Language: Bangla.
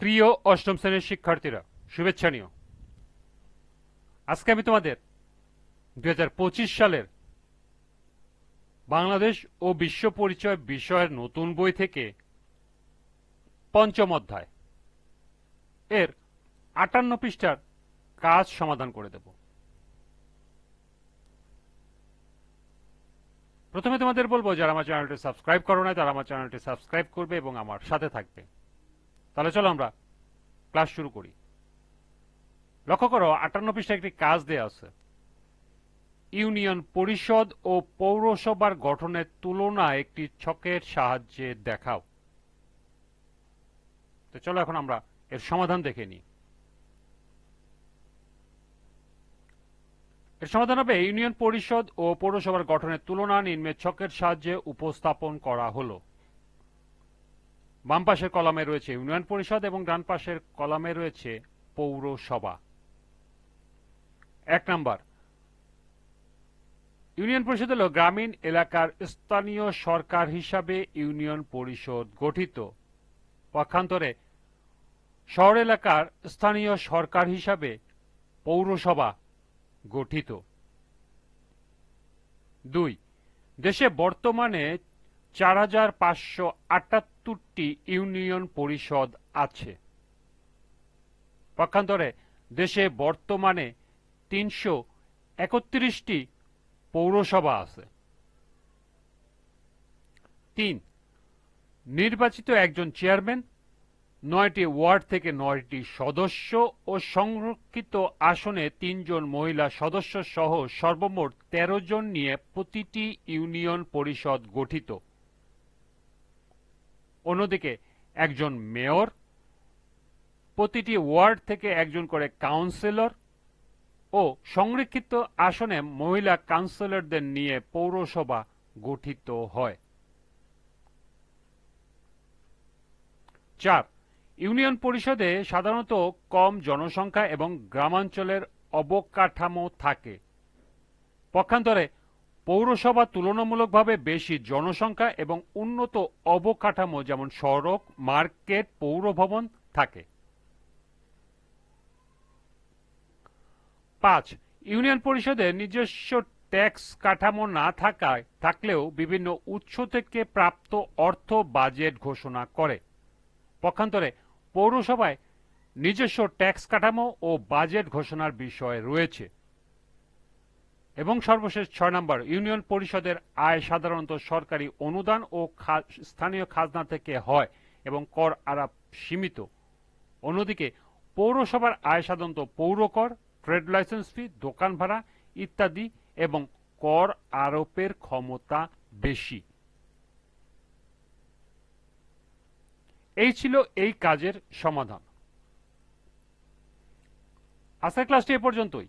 প্রিয় অষ্টম শ্রেণির শিক্ষার্থীরা শুভেচ্ছা নিও আজকে আমি তোমাদের দু হাজার পঁচিশ সালের বাংলাদেশ ও বিশ্ব পরিচয় বিষয়ের নতুন বই থেকে পঞ্চম অধ্যায় এর আটান্ন পৃষ্ঠার কাজ সমাধান করে দেব। প্রথমে তোমাদের বলব, যারা আমার চ্যানেলটি সাবস্ক্রাইব করো না তারা আমার চ্যানেলটি সাবস্ক্রাইব করবে এবং আমার সাথে থাকবে। তাহলে চলো আমরা ক্লাস শুরু করি। লক্ষ্য করো, আটান্ন পৃষ্ঠা একটি কাজ দেয়া আছে। ইউনিয়ন পরিষদ ও পৌরসভার গঠনের তুলনা একটি ছকের সাহায্যে দেখাও। তো চলো এখন আমরা এর সমাধান দেখে নিই। এর সমাধান হবে, ইউনিয়ন পরিষদ ও পৌরসভার গঠনের তুলনা নিম্নের ছকের সাহায্যে উপস্থাপন করা হলো। বাম পাশের কলামে রয়েছে ইউনিয়ন পরিষদ এবং ডান পাশের কলামে রয়েছে পৌরসভা। এক নাম্বার। ইউনিয়ন পরিষদ হল গ্রামীণ এলাকার স্থানীয় সরকার হিসাবে ইউনিয়ন পরিষদ গঠিত। পক্ষান্তরে শহর এলাকার স্থানীয় সরকার হিসাবে পৌরসভা গঠিত। দুই, দেশে বর্তমানে চার হাজার পাঁচশো আটাত্তরটি ইউনিয়ন পরিষদ আছে। পক্ষান্তরে দেশে বর্তমানে তিনশো একত্রিশটি পৌরসভা আছে। তিন, নির্বাচিত একজন চেয়ারম্যান, নয়টি ওয়ার্ড থেকে নয়টি সদস্য ও সংরক্ষিত আসনে তিনজন মহিলা সদস্য সহ সর্বমোট তেরো জন নিয়ে প্রতিটি ইউনিয়ন পরিষদ গঠিত। অন্যদিকে একজন মেয়র, প্রতিটি ওয়ার্ড থেকে একজন করে কাউন্সিলর ও সংরক্ষিত আসনে মহিলা কাউন্সিলরদের নিয়ে পৌরসভা গঠিত হয়। চার, ইউনিয়ন পরিষদে সাধারণত কম জনসংখ্যা এবং গ্রামাঞ্চলের অবকাঠামো থাকে। পক্ষান্তরে পৌরসভা তুলনামূলকভাবে বেশি জনসংখ্যা এবং উন্নত অবকাঠামো যেমন সড়ক, মার্কেট, পৌরভবন থাকে। পাঁচ, ইউনিয়ন পরিষদের নিজস্ব ট্যাক্স কাঠামো না থাকায়, থাকলেও বিভিন্ন উৎস থেকে প্রাপ্ত অর্থ বাজেট ঘোষণা করে। পক্ষান্তরে পৌরসভায় নিজস্ব ট্যাক্স কাঠামো ও বাজেট ঘোষণার বিষয় রয়েছে। এবং সর্বশেষ ছয় নম্বর, ইউনিয়ন পরিষদের আয় সাধারণত সরকারি অনুদান ও স্থানীয় খাজনা থেকে হয় এবং কর আরাপ সীমিত। অন্যদিকে, পৌরসভার আয় সাধারণত পৌর কর, ট্রেড লাইসেন্স ফি, দোকান ভাড়া ইত্যাদি এবং কর আরোপের ক্ষমতা বেশি। এই ছিল এই কাজের সমাধান। আজকের ক্লাসটি এ পর্যন্তই।